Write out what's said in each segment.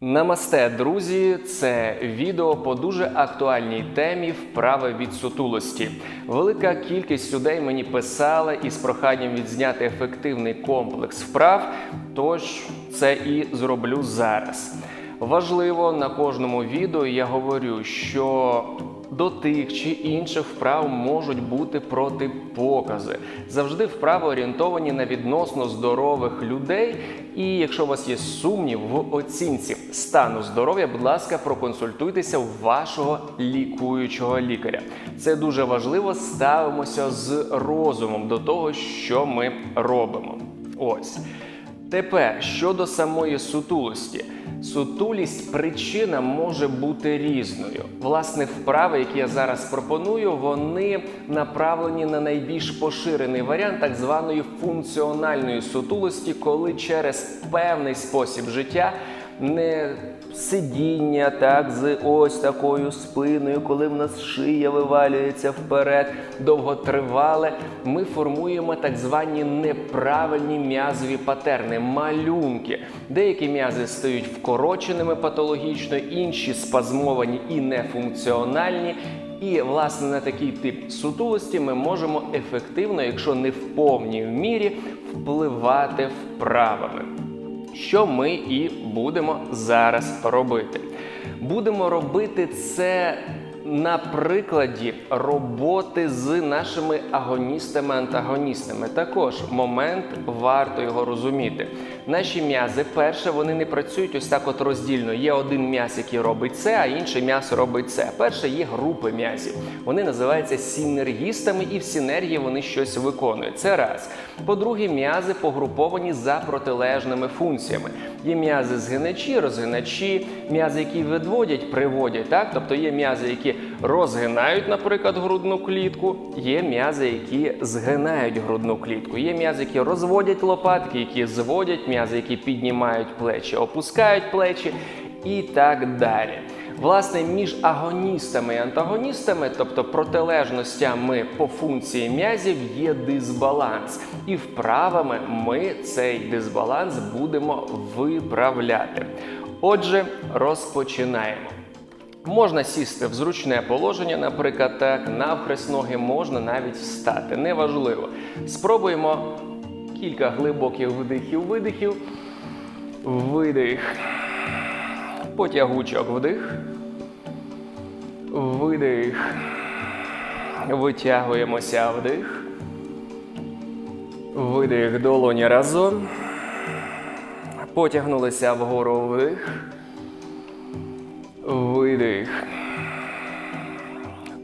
Намасте, друзі! Це відео по дуже актуальній темі вправи від сутулості. Велика кількість людей мені писала із проханням відзняти ефективний комплекс вправ. Тож це і зроблю зараз. Важливо на кожному відео я говорю, що до тих чи інших вправ можуть бути протипокази. Завжди вправи орієнтовані на відносно здорових людей. І якщо у вас є сумнів в оцінці стану здоров'я, будь ласка, проконсультуйтеся у вашого лікуючого лікаря. Це дуже важливо. Ставимося з розумом до того, що ми робимо. Ось. Тепер щодо самої сутулості. Сутулість причина може бути різною. Власне, вправи, які я зараз пропоную, вони направлені на найбільш поширений варіант так званої функціональної сутулості, коли через певний спосіб життя не сидіння, так, з ось такою спиною, коли в нас шия вивалюється вперед, довготривале, ми формуємо так звані неправильні м'язові патерни, малюнки. Деякі м'язи стають вкороченими патологічно, інші спазмовані і нефункціональні. І, власне, на такий тип сутулості ми можемо ефективно, якщо не в повній мірі, впливати вправами що ми і будемо зараз робити. Будемо робити це на прикладі роботи з нашими агоністами-антагоністами. Також момент варто його розуміти. Наші м'язи, перше, вони не працюють ось так от роздільно. Є один м'яз, який робить це, а інший м'яз робить це. Перше є групи м'язів. Вони називаються синергістами, і в синергії вони щось виконують. Це раз. По-друге, м'язи погруповані за протилежними функціями. Є м'язи згиначі, розгиначі, м'язи, які відводять, приводять. Так? Тобто є м'язи, які розгинають, наприклад, грудну клітку, є м'язи, які згинають грудну клітку, є м'язи, які розводять лопатки, які зводять, м'язи, які піднімають плечі, опускають плечі і так далі. Власне, між агоністами і антагоністами, тобто протилежностями по функції м'язів, є дисбаланс. І вправами ми цей дисбаланс будемо виправляти. Отже, розпочинаємо. Можна сісти в зручне положення, наприклад, так, навхрест ноги можна навіть встати. Неважливо. Спробуємо кілька глибоких вдихів-видихів. Видих. Потягучок вдих. Видих. Витягуємося вдих. Видих долоні разом. Потягнулися вгору вдих. Видих.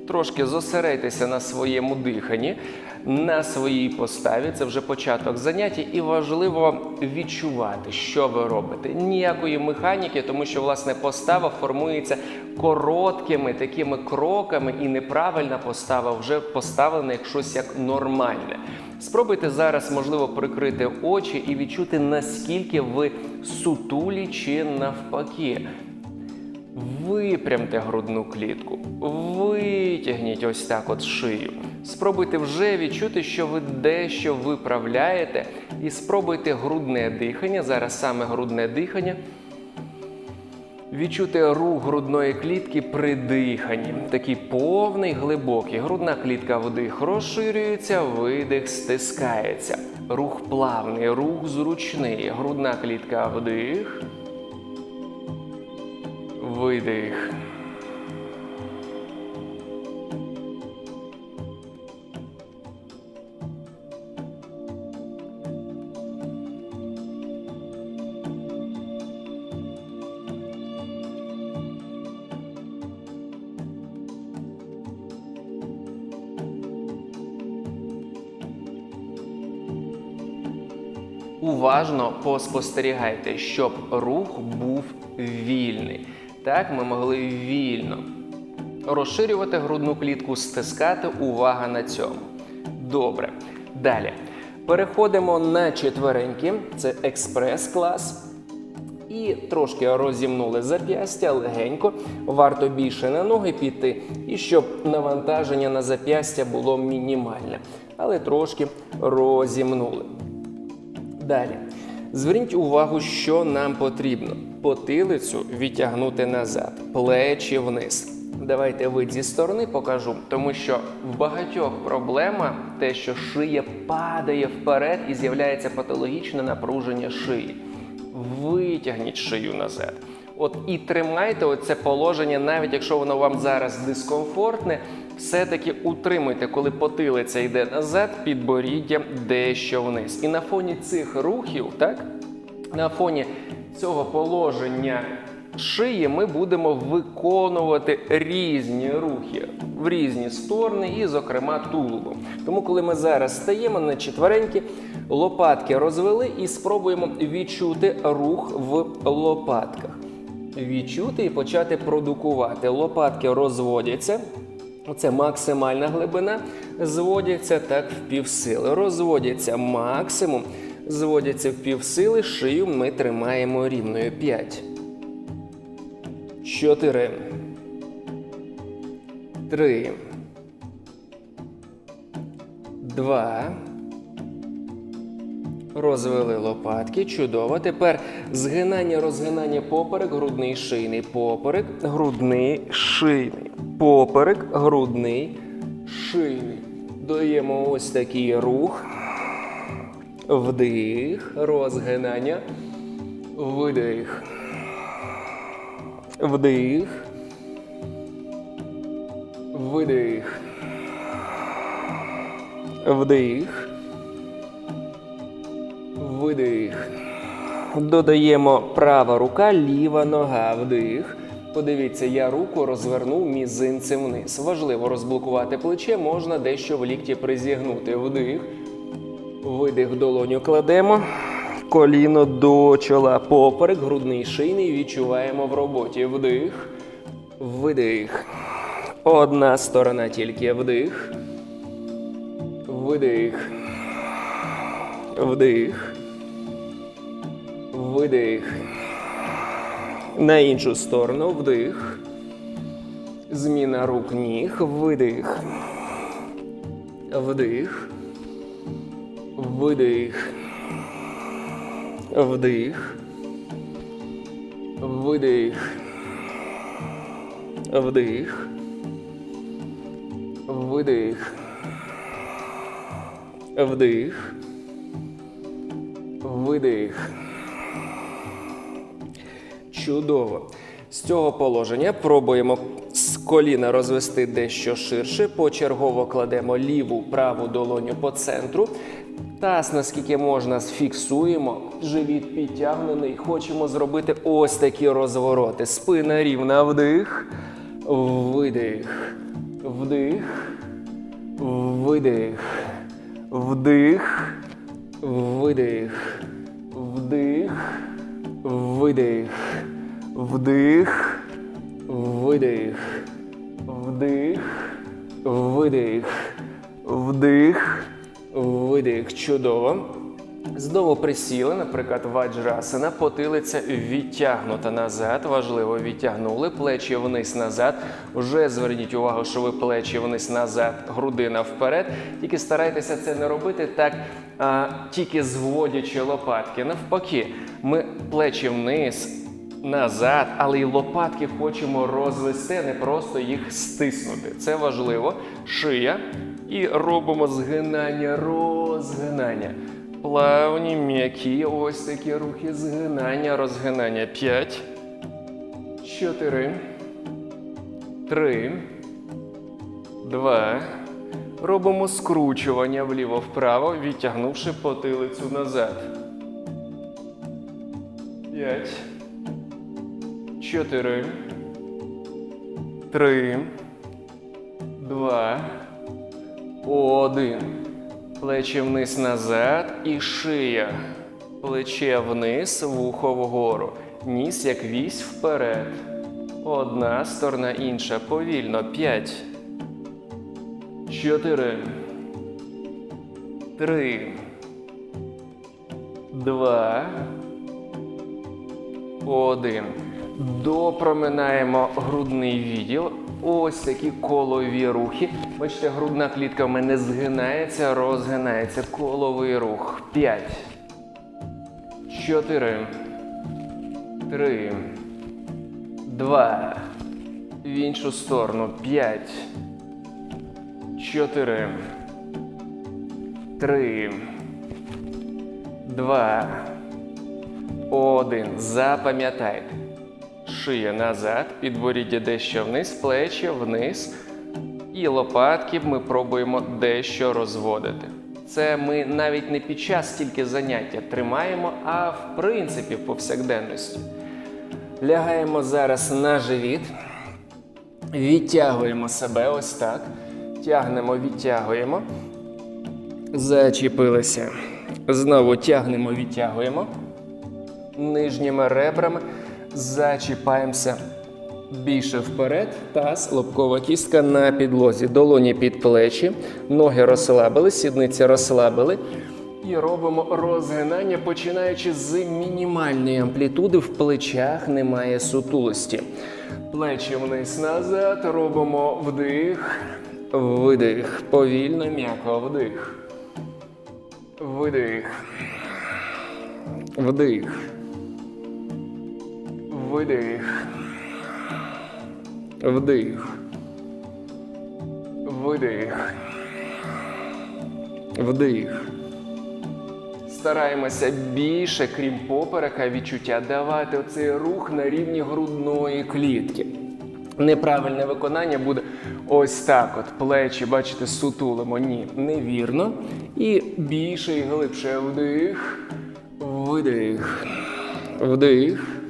Трошки зосередьтеся на своєму диханні, на своїй поставі. Це вже початок заняття, і важливо відчувати, що ви робите. Ніякої механіки, тому що власне постава формується короткими такими кроками, і неправильна постава вже поставлена як щось як нормальне. Спробуйте зараз, можливо, прикрити очі і відчути, наскільки ви сутулі чи навпаки. Випрямте грудну клітку, витягніть ось так от шию. Спробуйте вже відчути, що ви дещо виправляєте, і спробуйте грудне дихання. Зараз саме грудне дихання. Відчути рух грудної клітки при диханні. Такий повний, глибокий. Грудна клітка вдих розширюється, видих стискається. Рух плавний, рух зручний. Грудна клітка вдих. Видих. Уважно поспостерігайте, щоб рух був вільний. Так, ми могли вільно розширювати грудну клітку, стискати. Увага на цьому. Добре. Далі. Переходимо на четвереньки. Це експрес-клас. І трошки розімнули зап'ястя легенько. Варто більше на ноги піти, і щоб навантаження на зап'ястя було мінімальне. Але трошки розімнули. Далі. Зверніть увагу, що нам потрібно. Потилицю відтягнути назад, плечі вниз. Давайте вид зі сторони покажу, тому що в багатьох проблема те, що шия падає вперед і з'являється патологічне напруження шиї. Витягніть шию назад. От і тримайте оце положення, навіть якщо воно вам зараз дискомфортне, все-таки утримуйте, коли потилиця йде назад, підборіддя дещо вниз. І на фоні цих рухів, так, на фоні цього положення шиї ми будемо виконувати різні рухи в різні сторони, і, зокрема, тулубом. Тому, коли ми зараз стаємо на четвереньки, лопатки розвели і спробуємо відчути рух в лопатках. Відчути і почати продукувати. Лопатки розводяться. Це максимальна глибина. Зводяться так в півсили. Розводяться максимум. Зводяться в півсили. Шию ми тримаємо рівною. 5. 4. 3. 2. Розвели лопатки, чудово. Тепер згинання, розгинання поперек, грудний шийний, поперек, грудний шийний, поперек, грудний шийний. Даємо ось такий рух. Вдих, розгинання, видих. Вдих. Видих. Вдих. Видих. Додаємо права рука, ліва нога. Вдих. Подивіться, я руку розвернув мізинцем вниз. Важливо розблокувати плече, можна дещо в лікті призігнути. Вдих. Видих, долоню кладемо. Коліно до чола. Поперек, грудний шийний. Відчуваємо в роботі. Вдих. Видих. Одна сторона тільки вдих. Видих. Вдих. Видих. На іншу сторону вдих. Зміна рук ніг. Видих. Вдих. Видих. Вдих. Видих. Вдих. Видих. Вдих. Видих. Чудово. З цього положення пробуємо з коліна розвести дещо ширше. Почергово кладемо ліву праву долоню по центру. Таз, наскільки можна, сфіксуємо. Живіт підтягнений. Хочемо зробити ось такі розвороти. Спина рівна. Вдих. Видих. Вдих. Видих. Вдих. Видих. Вдих. Видих. Вдих. Видих. Вдих. Видих. Вдих. Видих. Чудово. Знову присіли, наприклад, ваджрасана, потилиця відтягнута назад. Важливо, відтягнули плечі вниз назад. Вже зверніть увагу, що ви плечі вниз назад, грудина вперед. Тільки старайтеся це не робити так, а, тільки зводячи лопатки. Навпаки, ми плечі вниз. Назад, але й лопатки хочемо розвести, не просто їх стиснути. Це важливо. Шия. І робимо згинання, розгинання. Плавні, м'які, ось такі рухи. Згинання, розгинання. П'ять. Чотири. Три. Два. Робимо скручування вліво-вправо, відтягнувши потилицю назад. П'ять. Чотири. Три. Два. Один. Плечі вниз назад і шия. Плече вниз, вухо вгору. Ніс як вісь вперед. Одна сторона, інша. Повільно. П'ять. Чотири. Три. Два. Один. Допроминаємо грудний відділ. Ось такі колові рухи. Бачите, грудна клітка в мене згинається, розгинається. Коловий рух. П'ять. Чотири. Три. Два. В іншу сторону. П'ять. Чотири. Три. Два. Один. Запам'ятайте. Шия назад, підборіддя дещо вниз, плечі вниз. І лопатки ми пробуємо дещо розводити. Це ми навіть не під час тільки заняття тримаємо, а в принципі в повсякденності. Лягаємо зараз на живіт. Відтягуємо себе ось так. Тягнемо, відтягуємо. Зачепилися. Знову тягнемо, відтягуємо. Нижніми ребрами зачіпаємося більше вперед. Таз, лобкова кістка на підлозі. Долоні під плечі, ноги розслабили, сідниці розслабили. І робимо розгинання, починаючи з мінімальної амплітуди. В плечах немає сутулості. Плечі вниз назад. Робимо вдих, видих. Повільно, м'яко вдих. Видих. Вдих. Видих. Вдих. Видих. Вдих. Стараємося більше, крім поперека, відчуття давати оцей рух на рівні грудної клітки. Неправильне виконання буде ось так: от плечі, бачите, сутулимо. Ні, невірно. І більше і глибше вдих, видих, вдих,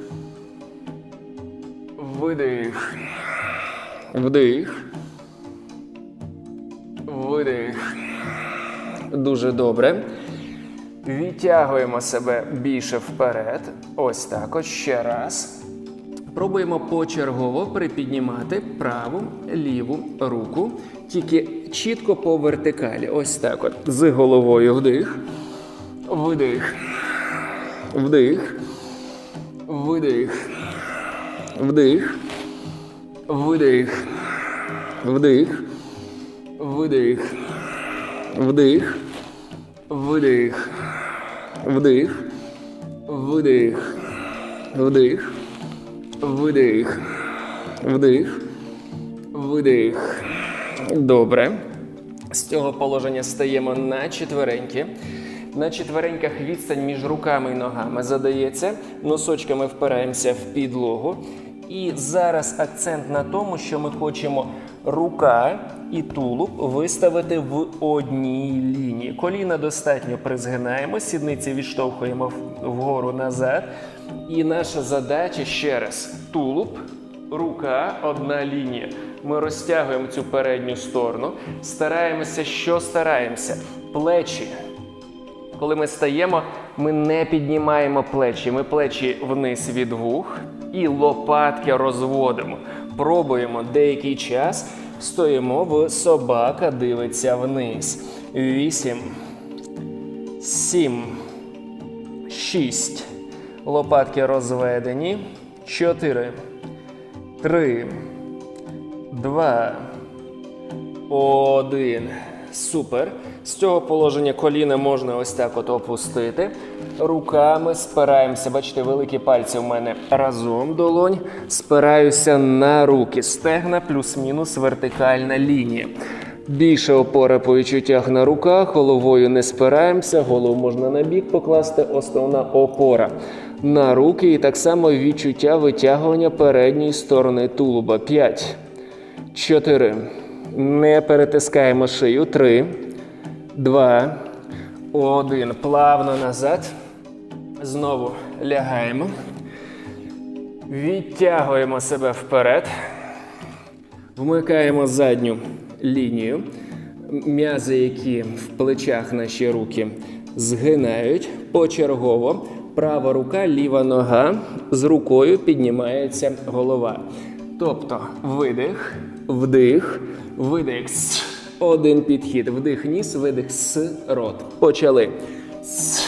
видих, вдих, видих. Дуже добре. Відтягуємо себе більше вперед. Ось так. Ось ще раз. Пробуємо почергово припіднімати праву, ліву руку, тільки чітко по вертикалі. Ось так. От. З головою вдих, видих, вдих, видих, вдих, видих, вдих, видих, вдих, видих, вдих, видих, вдих. Видих. Вдих. Видих. Добре. З цього положення стаємо на четвереньки. На четвереньках відстань між руками і ногами задається. Носочками впираємося в підлогу. І зараз акцент на тому, що ми хочемо рука і тулуб виставити в одній лінії. Коліна достатньо призгинаємо, сідниці відштовхуємо вгору назад. І наша задача ще раз: тулуб, рука, одна лінія. Ми розтягуємо цю передню сторону, стараємося, що стараємося. Плечі. Коли ми стаємо, ми не піднімаємо плечі. Ми плечі вниз від вух і лопатки розводимо. Пробуємо деякий час. Стоїмо в собака дивиться вниз. Вісім. Сім. Шість. Лопатки розведені. Чотири. Три. Два. Один. Супер. З цього положення коліна можна ось так от опустити. Руками спираємося. Бачите, великі пальці в мене разом долонь. Спираюся на руки. Стегна плюс-мінус вертикальна лінія. Більше опора по відчуттях на руках, головою не спираємося, голову можна на бік покласти, основна опора на руки і так само відчуття витягування передньої сторони тулуба. 5, 4. Не перетискаємо шию. 3, 2, 1. Плавно назад. Знову лягаємо. Відтягуємо себе вперед. Вмикаємо задню лінію. М'язи, які в плечах наші руки згинають почергово. Права рука, ліва нога. З рукою піднімається голова. Тобто видих, вдих, видих. Один підхід. Вдих ніс, видих с рот. Почали. С.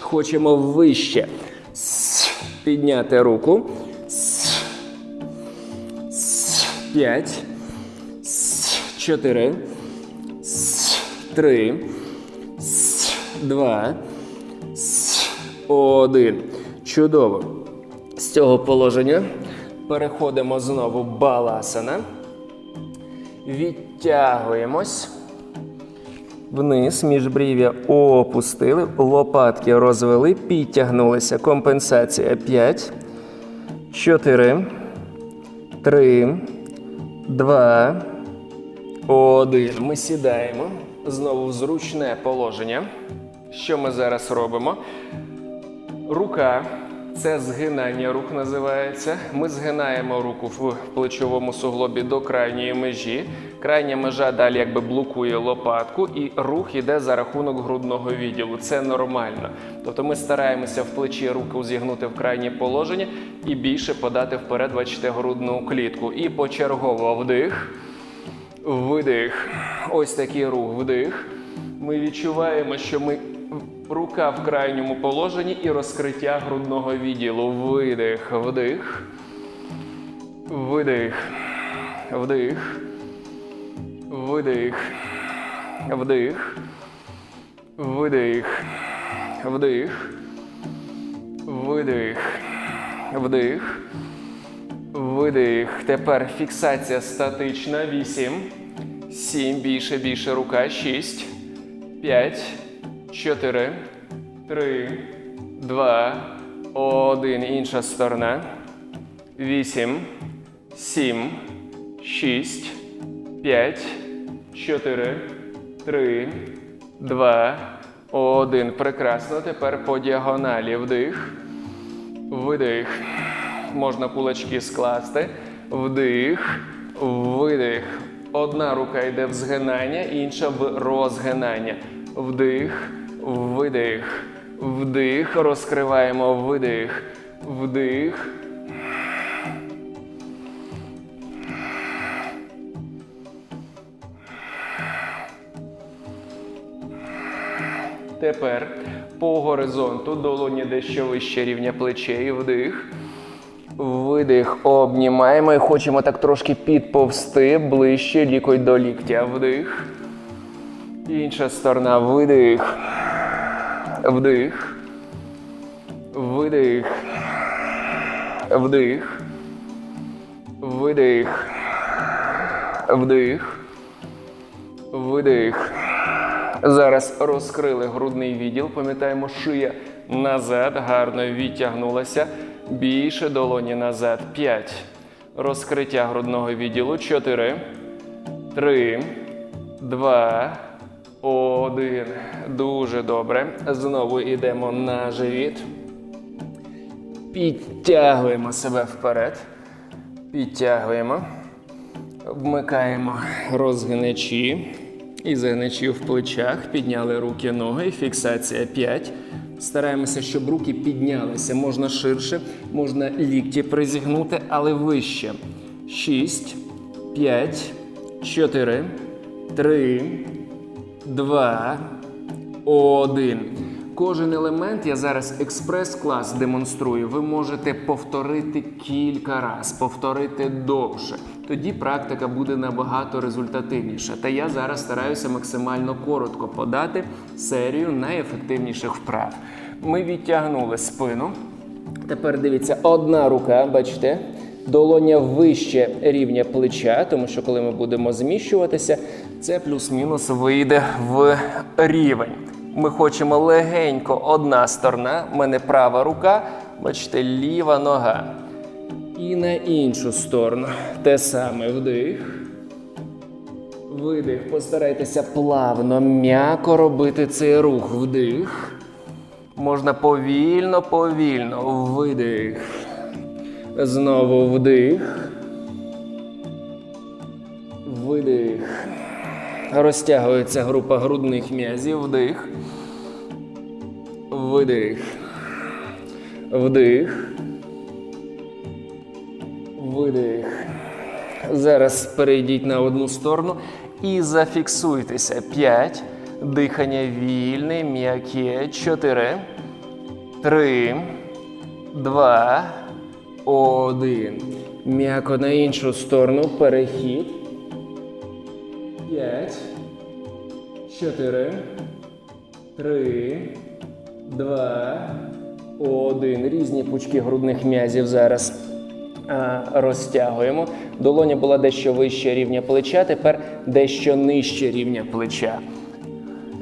Хочемо вище. Підняти руку. С. П'ять. Чотири. Три. два, один. Чудово. З цього положення переходимо знову баласана. Відтягуємось. Вниз, міжбрів'я опустили, лопатки розвели, підтягнулися. Компенсація 5, 4, 3, 2, 1. Ми сідаємо знову в зручне положення. Що ми зараз робимо? Рука це згинання рук називається. Ми згинаємо руку в плечовому суглобі до крайньої межі. Крайня межа далі якби блокує лопатку, і рух іде за рахунок грудного відділу. Це нормально. Тобто ми стараємося в плечі руку зігнути в крайнє положення і більше подати вперед, бачите, грудну клітку. І почергово вдих, видих. Ось такий рух вдих. Ми відчуваємо, що ми рука в крайньому положенні і розкриття грудного відділу. Видих, вдих, видих, вдих, видих, вдих, видих, вдих, видих, вдих, видих. Тепер фіксація статична. Вісім. Сім. Більше, більше. Рука. Шість. П'ять. Чотири. Три. Два. Один. Інша сторона. Вісім. Сім. Шість. П'ять. Чотири. Три. Два. Один. Прекрасно. Тепер по діагоналі. Вдих. Видих. Можна кулачки скласти. Вдих. Видих. Одна рука йде в згинання, інша в розгинання. Вдих, видих, вдих. Розкриваємо видих, вдих. Тепер по горизонту долоні дещо вище рівня плечей. Вдих. Видих. Обнімаємо і хочемо так трошки підповзти ближче лікоть до ліктя. Вдих. Інша сторона. Видих. Вдих. Видих. Вдих. Видих. Вдих. Видих. Зараз розкрили грудний відділ. Пам'ятаємо, шия назад, гарно відтягнулася. Більше долоні назад. П'ять. Розкриття грудного відділу. Чотири. Три. Два. Один. Дуже добре. Знову йдемо на живіт. Підтягуємо себе вперед. Підтягуємо. Вмикаємо розгиначі. І загначі в плечах. Підняли руки, ноги. Фіксація 5. Стараємося, щоб руки піднялися. Можна ширше, можна лікті призігнути, але вище. 6, 5, 4, 3, 2, 1. Кожен елемент я зараз експрес-клас демонструю. Ви можете повторити кілька разів, повторити довше. Тоді практика буде набагато результативніша. Та я зараз стараюся максимально коротко подати серію найефективніших вправ. Ми відтягнули спину. Тепер дивіться, одна рука, бачите, долоня вище рівня плеча, тому що коли ми будемо зміщуватися, це плюс-мінус вийде в рівень. Ми хочемо легенько одна сторона, в мене права рука, бачите, ліва нога. І на іншу сторону. Те саме вдих. Видих. Постарайтеся плавно, м'яко робити цей рух. Вдих. Можна повільно, повільно. Видих. Знову вдих. Видих. Розтягується група грудних м'язів. Вдих. Видих. Вдих. Видих. Зараз перейдіть на одну сторону і зафіксуйтеся. П'ять. Дихання вільне, м'яке. Чотири. Три. Два. Один. М'яко на іншу сторону. Перехід. П'ять. Чотири. три, два, один. Різні пучки грудних м'язів зараз а, розтягуємо. Долоня була дещо вище рівня плеча, тепер дещо нижче рівня плеча.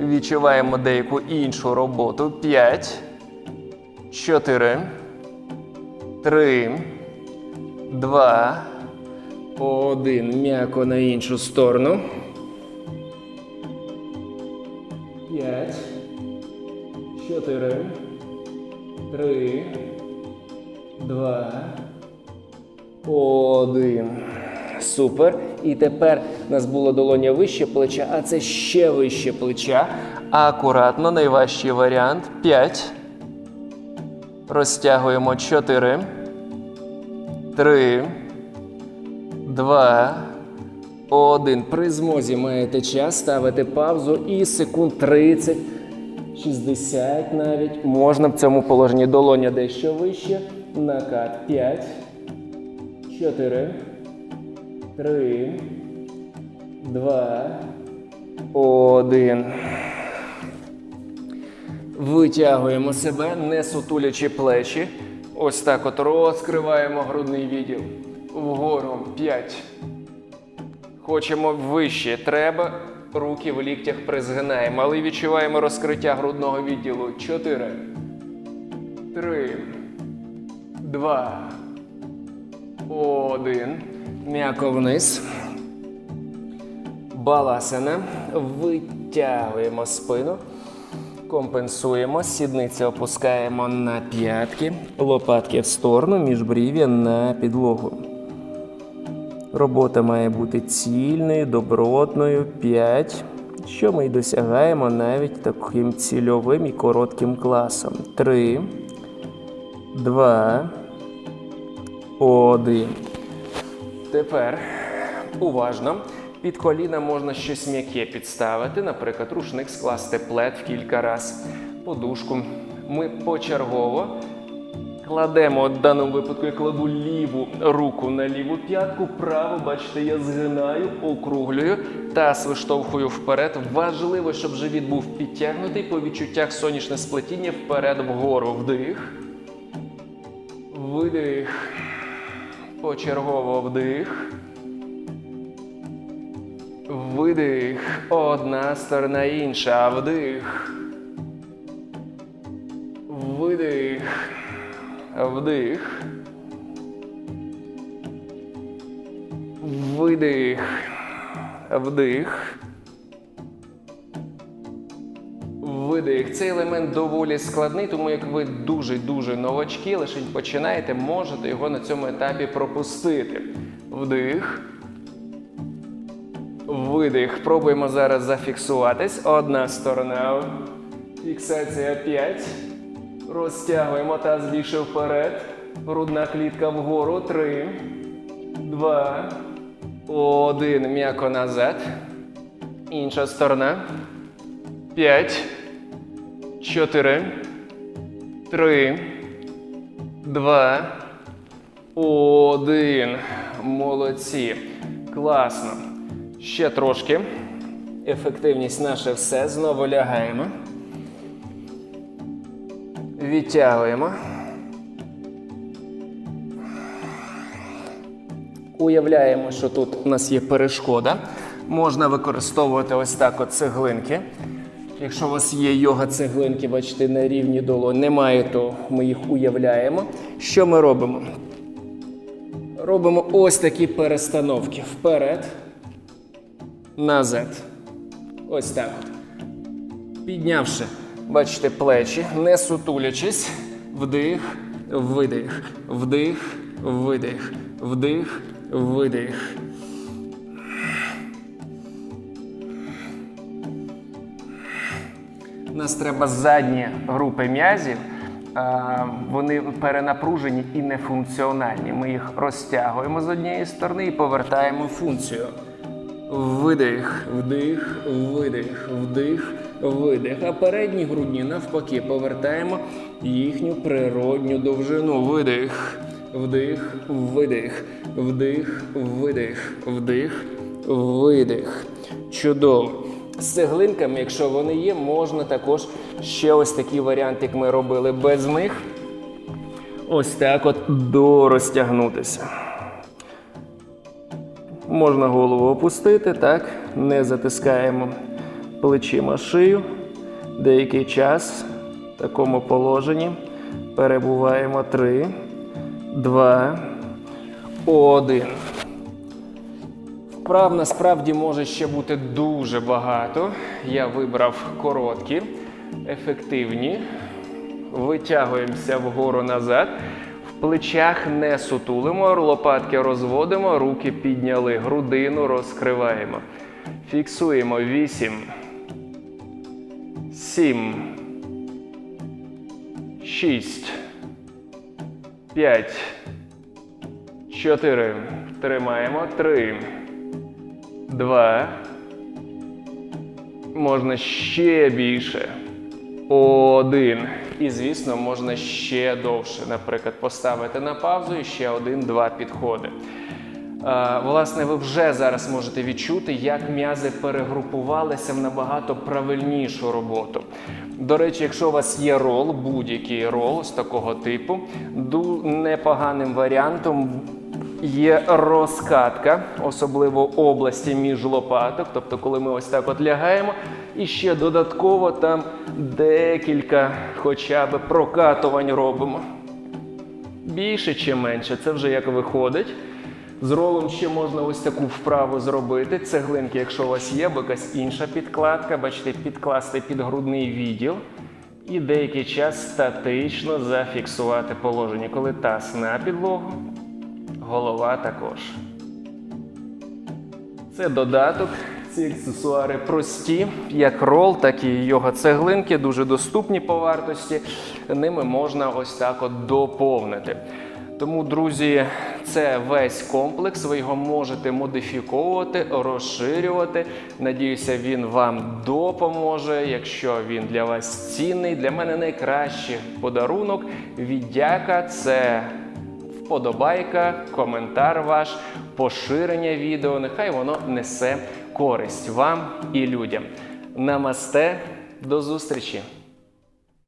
Відчуваємо деяку іншу роботу. П'ять, чотири, три, два, один. М'яко на іншу сторону. П'ять, чотири, три, два, один. Супер. І тепер у нас було долоня вище плеча, а це ще вище плеча. Акуратно, найважчий варіант. П'ять. Розтягуємо чотири. Три. Два. Один. При змозі маєте час ставити паузу і секунд 30, 60 навіть. Можна в цьому положенні долоня дещо вище. Накат 5, 4, 3, 2, 1. Витягуємо себе, не сутулячи плечі. Ось так от розкриваємо грудний відділ. Вгору 5. Хочемо вище. Треба. Руки в ліктях призгинаємо, але відчуваємо розкриття грудного відділу. 4, 3, 2, 1. М'яко вниз. Баласана. Витягуємо спину. Компенсуємо. Сідниці опускаємо на п'ятки. Лопатки в сторону, міжбрів'я на підлогу. Робота має бути цільною, добротною. 5. Що ми й досягаємо навіть таким цільовим і коротким класом. 3, 2, 1. Тепер уважно. Під коліна можна щось м'яке підставити, наприклад, рушник скласти плед в кілька разів, подушку. Ми почергово кладемо, в даному випадку я кладу ліву руку на ліву п'ятку, праву, бачите, я згинаю, округлюю таз виштовхую вперед. Важливо, щоб живіт був підтягнутий по відчуттях сонячне сплетіння вперед вгору. Вдих. Видих. Почергово вдих. Видих. Одна сторона інша. Вдих. Видих. Вдих. Видих. Вдих. Видих. Цей елемент доволі складний, тому як ви дуже-дуже новачки, лише починаєте, можете його на цьому етапі пропустити. Вдих. Видих. Пробуємо зараз зафіксуватись. Одна сторона. Фіксація 5. Розтягуємо таз більше вперед. Грудна клітка вгору. 3, 2, 1. М'яко назад. Інша сторона. 5, 4, 3, 2, 1. Молодці. Класно. Ще трошки. Ефективність наше все. Знову лягаємо. Відтягуємо. Уявляємо, що тут у нас є перешкода. Можна використовувати ось так от цеглинки. Якщо у вас є йога цеглинки, бачите, на рівні долонь, немає, то ми їх уявляємо. Що ми робимо? Робимо ось такі перестановки. Вперед, назад. Ось так. от. Піднявши, бачите, плечі, не сутулячись. Вдих, видих, вдих, видих, вдих, видих. Нас треба задні групи м'язів. Вони перенапружені і нефункціональні. Ми їх розтягуємо з однієї сторони і повертаємо функцію. Видих, вдих, видих, вдих, видих. А передні грудні навпаки повертаємо їхню природню довжину. Видих, вдих, видих, вдих, видих, вдих, видих. Чудово. з цеглинками, якщо вони є, можна також ще ось такий варіант, як ми робили без них. Ось так от дорозтягнутися. Можна голову опустити, так, не затискаємо плечима шию. Деякий час в такому положенні перебуваємо 3, 2, 1. Вправ насправді може ще бути дуже багато. Я вибрав короткі, ефективні. Витягуємося вгору назад. Плечах не сутулимо, лопатки розводимо, руки підняли, грудину розкриваємо. Фіксуємо 8, 7, 6, 5, 4. Тримаємо. 3, 2. Можна ще більше. Один. І, звісно, можна ще довше, наприклад, поставити на паузу і ще один-два підходи. Е, Власне, ви вже зараз можете відчути, як м'язи перегрупувалися в набагато правильнішу роботу. До речі, якщо у вас є рол, будь-який рол з такого типу, непоганим варіантом є розкатка, особливо області між лопаток. Тобто, коли ми ось так от лягаємо, і ще додатково там декілька хоча б прокатувань робимо. Більше чи менше, це вже як виходить. З ролом ще можна ось таку вправу зробити. Цеглинки, якщо у вас є, або якась інша підкладка, бачите, підкласти під грудний відділ і деякий час статично зафіксувати положення, коли таз на підлогу, голова також. Це додаток. Ці аксесуари прості, як рол, так і його цеглинки, дуже доступні по вартості. Ними можна ось так от доповнити. Тому, друзі, це весь комплекс. Ви його можете модифіковувати, розширювати. Надіюся, він вам допоможе. Якщо він для вас цінний, для мене найкращий подарунок. Віддяка це вподобайка, коментар ваш, поширення відео. Нехай воно несе користь вам і людям. Намасте, до зустрічі!